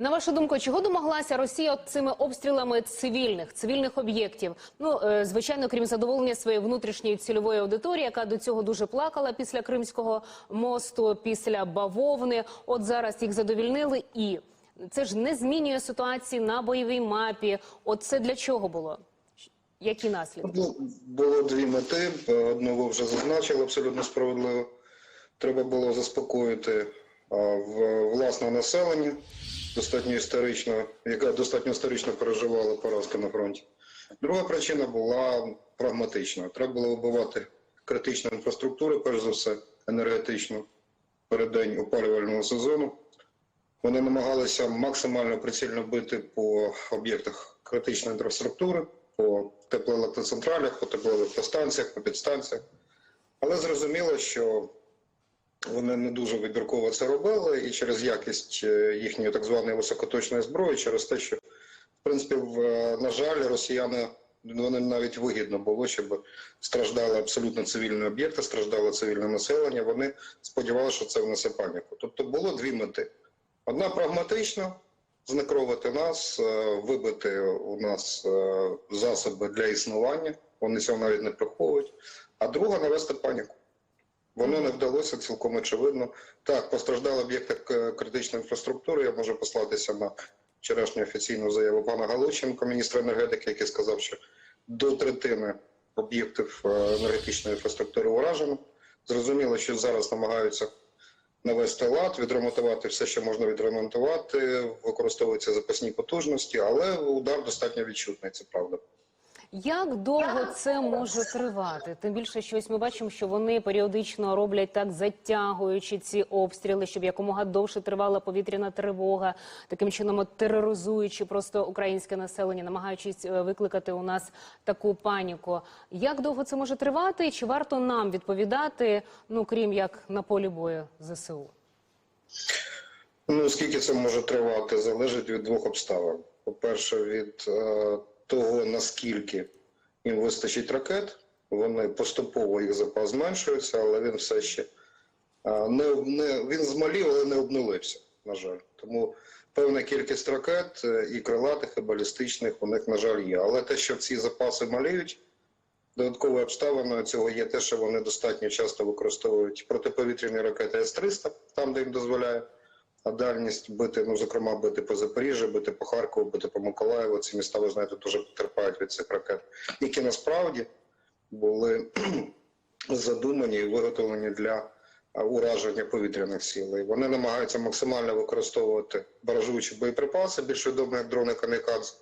На вашу думку, чого домоглася Росія цими обстрілами цивільних цивільних об'єктів? Ну е, звичайно, крім задоволення своєї внутрішньої цільової аудиторії, яка до цього дуже плакала після Кримського мосту, після бавовни. От зараз їх задовільнили, і це ж не змінює ситуації на бойовій мапі. От це для чого було? Які наслідки? Ну, було дві мети. Одну ви вже зазначили абсолютно справедливо. Треба було заспокоїти в власне населення, достатньо історично, яке достатньо історично переживало поразки на фронті. Друга причина була прагматична. Треба було вбивати критичну інфраструктуру, перш за все, енергетичну, переддень опалювального сезону. Вони намагалися максимально прицільно бити по об'єктах критичної інфраструктури, по теплоелектроцентралях, по теплоелектростанціях, по підстанціях. Але зрозуміло, що вони не дуже вибірково це робили, і через якість е, їхньої так званої високоточної зброї, через те, що в принципі, е, на жаль, росіяни вони навіть вигідно було, щоб страждали абсолютно цивільні об'єкти, страждало цивільне населення. Вони сподівалися, що це внесе паніку. Тобто було дві мети: одна прагматична знекровити нас, е, вибити у нас засоби для існування. Вони цього навіть не приховують. А друга навести паніку. Воно не вдалося цілком очевидно. Так, постраждали об'єкти критичної інфраструктури. Я можу послатися на вчорашню офіційну заяву пана Галученко, міністра енергетики, який сказав, що до третини об'єктів е, енергетичної інфраструктури уражено. Зрозуміло, що зараз намагаються навести лад, відремонтувати все, що можна відремонтувати, використовуються запасні потужності, але удар достатньо відчутний, це правда. Як довго це може тривати? Тим більше, що ось ми бачимо, що вони періодично роблять так, затягуючи ці обстріли, щоб якомога довше тривала повітряна тривога, таким чином тероризуючи просто українське населення, намагаючись е, викликати у нас таку паніку. Як довго це може тривати? Чи варто нам відповідати, ну крім як на полі бою ЗСУ? Ну, скільки це може тривати, залежить від двох обставин. По-перше, від е, того, наскільки їм вистачить ракет, вони поступово їх запас зменшується, але він все ще не, не він змалів, але не обнулився, на жаль. Тому певна кількість ракет е, і крилатих, і балістичних у них, на жаль, є. Але те, що ці запаси маліють, додатковою обставиною цього є те, що вони достатньо часто використовують протиповітряні ракети С-300, там, де їм дозволяє а дальність бити, ну зокрема, бити по Запоріжжю, бити по Харкову, бити по Миколаєву. Ці міста, ви знаєте, дуже потерпають від цих ракет, які насправді були задумані і виготовлені для ураження повітряних. І вони намагаються максимально використовувати баражуючі боєприпаси, більш відомі як дрони Камікадзе,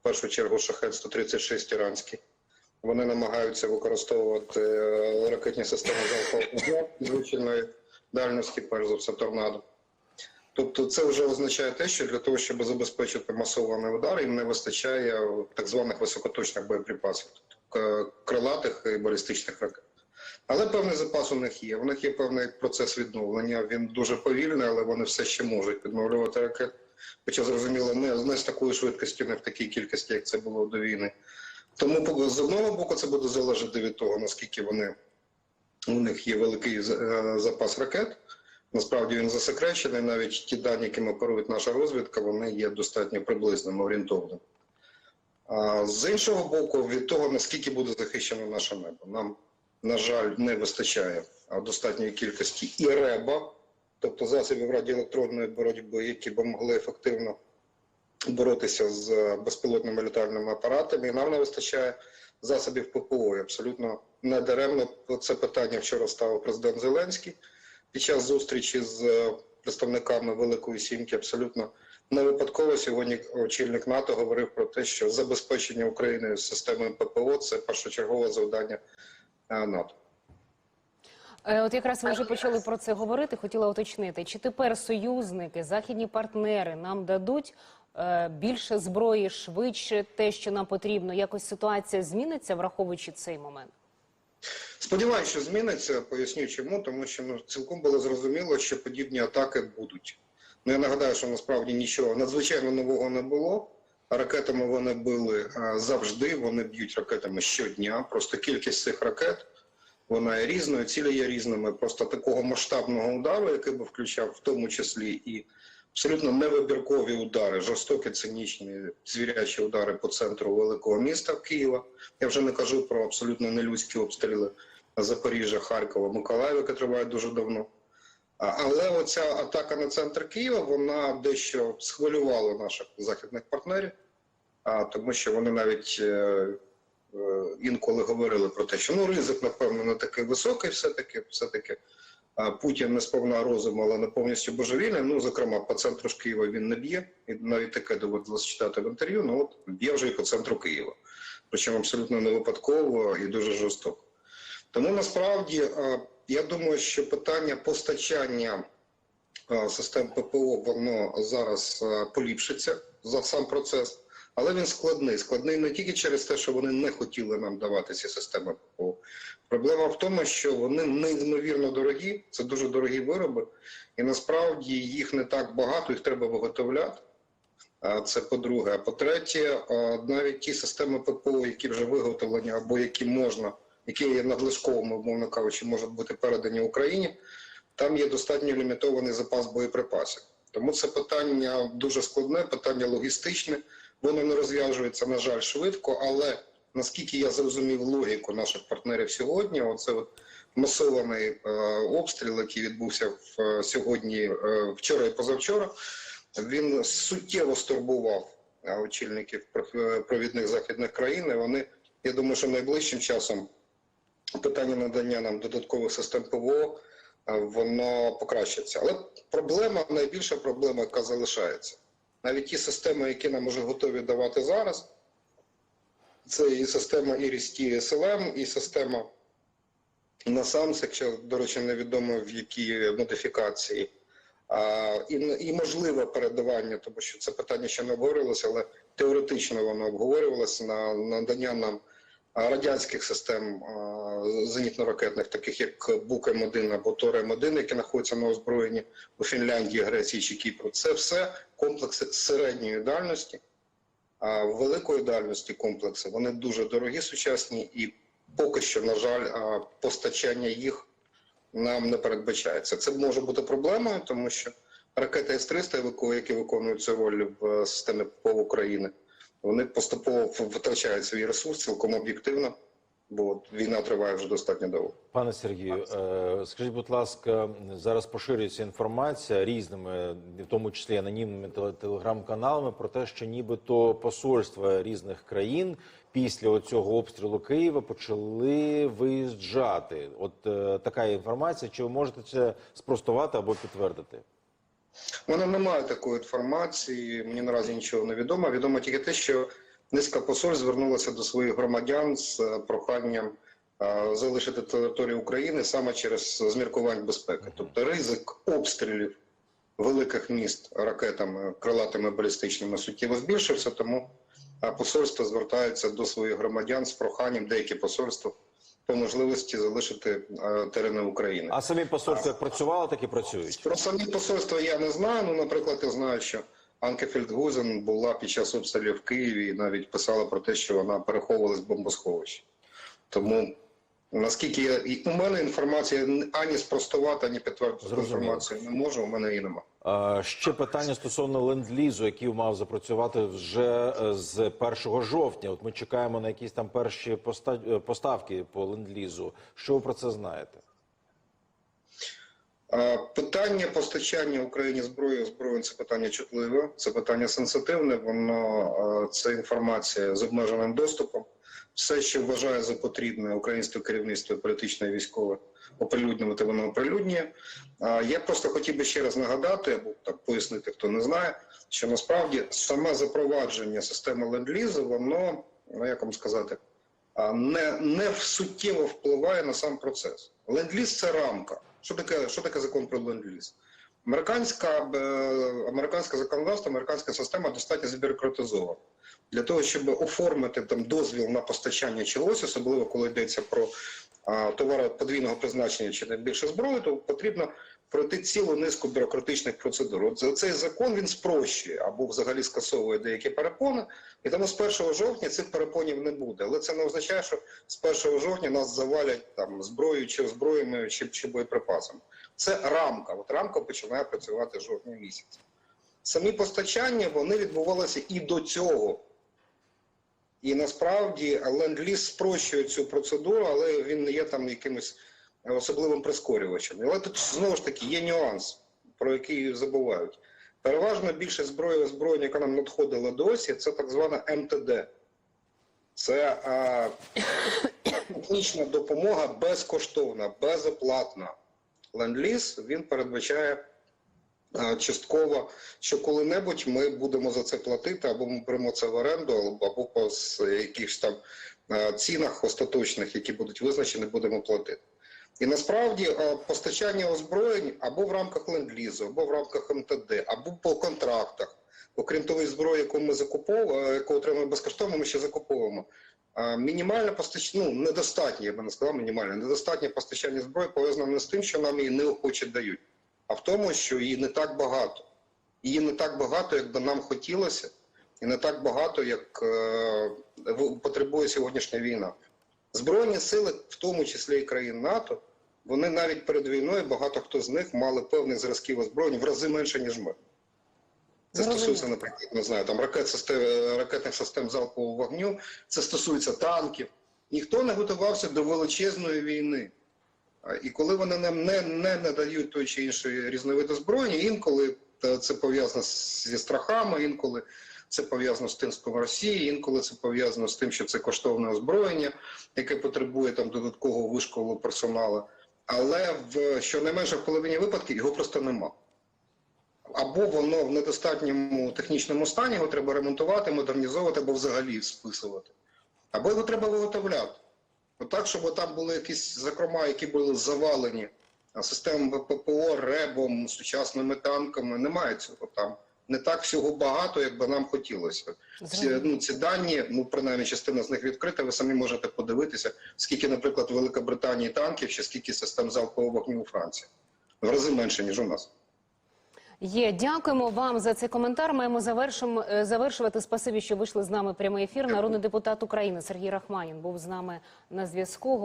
в першу чергу шахет 136 іранський. Вони намагаються використовувати е, ракетні системи залпового звичайної дальності, перш за все, торнадо. Тобто це вже означає те, що для того, щоб забезпечити масований удар, їм не вистачає так званих високоточних боєприпасів, тобто крилатих і балістичних ракет. Але певний запас у них є. У них є певний процес відновлення. Він дуже повільний, але вони все ще можуть відновлювати ракет. Хоча зрозуміло, не, не з такою швидкістю, не в такій кількості, як це було до війни. Тому з одного боку це буде залежати від того, наскільки вони у них є великий е, запас ракет. Насправді він засекречений. Навіть ті дані, якими оперує наша розвідка, вони є достатньо приблизними, орієнтовними. А з іншого боку, від того, наскільки буде захищено наше небо, нам, на жаль, не вистачає достатньої кількості і реба, тобто засобів радіоелектронної боротьби, які б могли ефективно боротися з безпілотними літальними апаратами. І нам не вистачає засобів ППО. І абсолютно недаремно це питання вчора ставив президент Зеленський під час зустрічі з е, представниками Великої Сімки. Абсолютно не випадково сьогодні очільник НАТО говорив про те, що забезпечення України системою ППО це першочергове завдання е, НАТО. Е, От якраз ви вже почали про це говорити. Хотіла уточнити, чи тепер союзники, західні партнери нам дадуть більше зброї, швидше те, що нам потрібно? Якось ситуація зміниться, враховуючи цей момент? Сподіваюся, що зміниться. Поясню чому, тому що ну цілком було зрозуміло, що подібні атаки будуть. Ну я нагадаю, що насправді нічого надзвичайно нового не було. Ракетами вони били завжди. Вони б'ють ракетами щодня. Просто кількість цих ракет вона є різною, цілі є різними. Просто такого масштабного удару, який би включав в тому числі і абсолютно невибіркові удари, жорстокі, цинічні, звірячі удари по центру великого міста Києва. Я вже не кажу про абсолютно нелюдські обстріли Запоріжжя, Харкова, Миколаєва, яке триває дуже давно. Але оця атака на центр Києва вона дещо схвилювала наших західних партнерів, тому що вони навіть е, е, інколи говорили про те, що ну ризик, напевно, не такий високий, все-таки, все-таки Путін не сповна розуму, але не повністю божевільний. Ну, зокрема, по центру ж Києва він не б'є, і навіть таке доводилось читати в інтерв'ю. Ну от б'є вже і по центру Києва, причому абсолютно не випадково і дуже жорстоко. Тому насправді я думаю, що питання постачання систем ППО воно зараз поліпшиться за сам процес, але він складний. Складний не тільки через те, що вони не хотіли нам давати ці системи ППО. Проблема в тому, що вони неймовірно дорогі, це дуже дорогі вироби, і насправді їх не так багато, їх треба виготовляти. Це по-друге. А по-третє, навіть ті системи ППО, які вже виготовлені або які можна які є надлишковими, умовно кажучи, можуть бути передані Україні, там є достатньо лімітований запас боєприпасів. Тому це питання дуже складне, питання логістичне. Воно не розв'яжується, на жаль, швидко. Але наскільки я зрозумів логіку наших партнерів сьогодні, оце от масований е, обстріл, який відбувся в, е, сьогодні, е, вчора і позавчора, він суттєво стурбував е, очільників проф- провідних західних країн. І вони, я думаю, що найближчим часом питання надання нам додаткових систем ПВО, е, воно покращиться. Але проблема, найбільша проблема, яка залишається. Навіть ті системи, які нам вже готові давати зараз, це і система Iris TSLM, і система NASAMS, якщо, до речі, невідомо в якій модифікації. А, і, і можливе передавання, тому що це питання ще не обговорювалося, але теоретично воно обговорювалося на надання нам радянських систем зенітно-ракетних, таких як Бук М1 або Тор М1, які знаходяться на озброєнні у Фінляндії, Греції чи Кіпру. Це все комплекси середньої дальності, а великої дальності комплекси. Вони дуже дорогі, сучасні, і поки що, на жаль, постачання їх нам не передбачається. Це може бути проблемою, тому що ракети С-300, які виконують цю роль в е, системі ППО України, вони поступово в- витрачають свій ресурс цілком об'єктивно, бо війна триває вже достатньо довго. Пане Сергію, е, скажіть, будь ласка, зараз поширюється інформація різними, в тому числі анонімними теле- телеграм-каналами, про те, що нібито посольства різних країн після цього обстрілу Києва почали виїжджати. От е, така інформація. Чи ви можете це спростувати або підтвердити? У мене немає такої інформації, мені наразі нічого не відомо. Відомо тільки те, що низка посольств звернулася до своїх громадян з е, проханням е, залишити територію України саме через зміркувань безпеки. Тобто ризик обстрілів великих міст ракетами, крилатими балістичними суттєво збільшився, тому е, посольства звертаються до своїх громадян з проханням, деякі посольства по можливості залишити е, терени України. А самі посольства як працювали, так і працюють. Про самі посольства я не знаю. Ну, наприклад, я знаю, що Анке Фельдгузен була під час обстрілів в Києві і навіть писала про те, що вона переховувалась в бомбосховищі. Тому наскільки я і у мене інформація ані спростувати, ані підтвердити інформацію не можу. У мене її немає. Ще питання стосовно ленд-лізу, який мав запрацювати вже е, з 1 жовтня. От ми чекаємо на якісь там перші е, поставки по ленд-лізу. Що ви про це знаєте? Питання постачання Україні зброї озброєнь це питання чутливе, це питання сенситивне. Воно це інформація з обмеженим доступом. Все, що вважає за потрібне українське керівництво політичне і військове, оприлюднювати воно оприлюднює. Я просто хотів би ще раз нагадати, або так пояснити, хто не знає, що насправді саме запровадження системи ленд-лізу, воно, ну як вам сказати, не, не суттєво впливає на сам процес. Ленд-ліз – це рамка. Що таке, що таке закон про ленд-ліз? Американська, е, американське законодавство, американська система достатньо збюрократизована. Для того, щоб оформити там дозвіл на постачання чогось, особливо коли йдеться про а, товари подвійного призначення чи найбільше зброї, то потрібно пройти цілу низку бюрократичних процедур. От цей закон він спрощує або взагалі скасовує деякі перепони, і тому з 1 жовтня цих перепонів не буде. Але це не означає, що з 1 жовтня нас завалять там зброєю чи озброєною чи, чи боєприпасами. Це рамка. От рамка починає працювати жовтня місяця. самі постачання вони відбувалися і до цього. І насправді ленд-ліз спрощує цю процедуру, але він не є там якимось особливим прискорювачем. Але тут знову ж таки є нюанс, про який забувають. Переважно більше зброї озброєння, яка нам надходила досі, це так звана МТД. Це а, технічна допомога безкоштовна, безоплатна. Ленд-ліз він передбачає частково, що коли-небудь ми будемо за це платити, або ми беремо це в оренду, або, по якихось там цінах остаточних, які будуть визначені, будемо платити. І насправді постачання озброєнь або в рамках ленд-лізу, або в рамках МТД, або по контрактах. Окрім того, зброї, яку ми закуповуємо, яку отримуємо безкоштовно, ми ще закуповуємо. Мінімальне постачання, ну недостатнє, я би не сказав, мінімальне, недостатнє постачання зброї пов'язано не з тим, що нам її неохоче дають, а в тому, що її не так багато. Її не так багато, як би нам хотілося, і не так багато, як е, потребує сьогоднішня війна. Збройні сили, в тому числі і країн НАТО, вони навіть перед війною, багато хто з них мали певних зразків озброєнь в рази менше, ніж ми. Це стосується, наприклад, не знаю, там ракет систем, ракетних систем залпового вогню, це стосується танків. Ніхто не готувався до величезної війни. І коли вони нам не, не надають той чи інший різновид озброєння, інколи е, це пов'язано зі страхами, інколи це пов'язано з тиском Росії, інколи це пов'язано з тим, що це коштовне озброєння, яке потребує там додаткового вишколу персоналу. Але в щонайменше в половині випадків його просто нема. Або воно в недостатньому технічному стані, його треба ремонтувати, модернізовувати або взагалі списувати. Або його треба виготовляти. Отак, щоб там були якісь закрома, які були завалені системами ППО, РЕБом, сучасними танками. Немає цього там. Не так всього багато, як би нам хотілося. Ці, ну, ці дані, ну принаймні частина з них відкрита. Ви самі можете подивитися, скільки, наприклад, в Великобританії танків, чи скільки систем залпового вогню у Франції. В рази менше, ніж у нас. Є, дякуємо вам за цей коментар. Маємо завершимо е, завершувати. Спасибі, що вийшли з нами прямий ефір. Народний депутат України Сергій Рахманін був з нами на зв'язку.